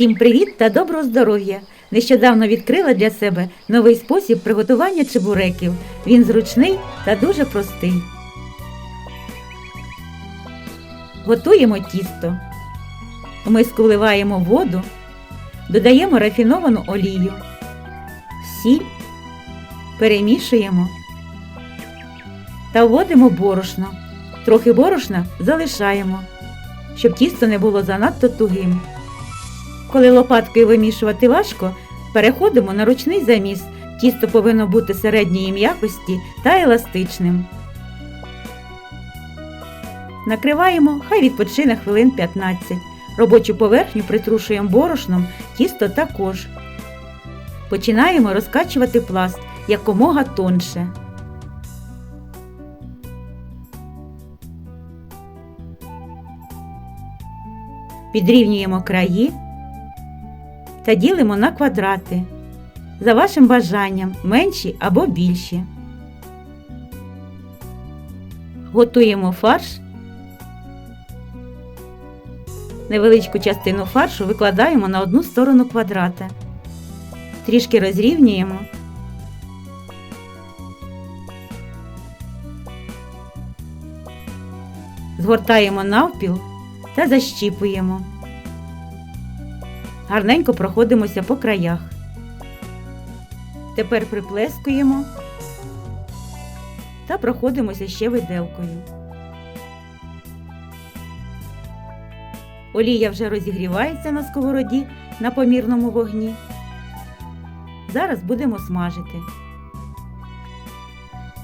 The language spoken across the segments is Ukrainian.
Всім привіт та доброго здоров'я! Нещодавно відкрила для себе новий спосіб приготування чебуреків. Він зручний та дуже простий. Готуємо тісто. У миску вливаємо воду, додаємо рафіновану олію, сіль, перемішуємо та вводимо борошно. Трохи борошна залишаємо, щоб тісто не було занадто тугим. Коли лопаткою вимішувати важко, переходимо на ручний заміс. Тісто повинно бути середньої м'якості та еластичним. Накриваємо, хай відпочине хвилин 15. Робочу поверхню притрушуємо борошном, тісто також. Починаємо розкачувати пласт якомога тонше. Підрівнюємо краї та ділимо на квадрати. За вашим бажанням менші або більші. Готуємо фарш. Невеличку частину фаршу викладаємо на одну сторону квадрата. Трішки розрівнюємо. Згортаємо навпіл та защіпуємо. Гарненько проходимося по краях. Тепер приплескуємо та проходимося ще виделкою. Олія вже розігрівається на сковороді на помірному вогні. Зараз будемо смажити.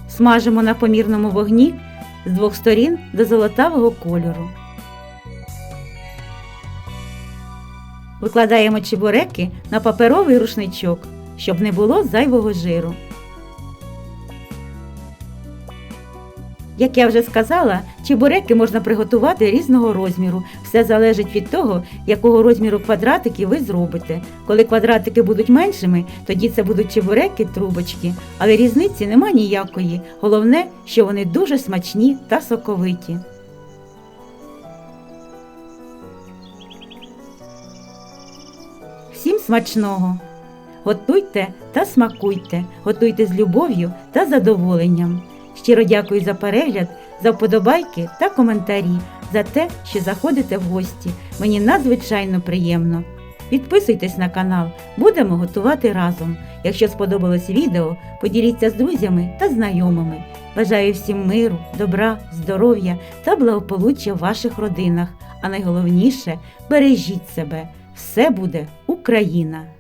Смажимо на помірному вогні з двох сторін до золотавого кольору. Викладаємо чебуреки на паперовий рушничок, щоб не було зайвого жиру. Як я вже сказала, чебуреки можна приготувати різного розміру. Все залежить від того, якого розміру квадратики ви зробите. Коли квадратики будуть меншими, тоді це будуть чебуреки трубочки, але різниці нема ніякої. Головне, що вони дуже смачні та соковиті. Всім смачного! Готуйте та смакуйте, готуйте з любов'ю та задоволенням. Щиро дякую за перегляд, за вподобайки та коментарі, за те, що заходите в гості. Мені надзвичайно приємно. Підписуйтесь на канал, будемо готувати разом. Якщо сподобалось відео, поділіться з друзями та знайомими. Бажаю всім миру, добра, здоров'я та благополуччя в ваших родинах. А найголовніше бережіть себе. Все буде Україна!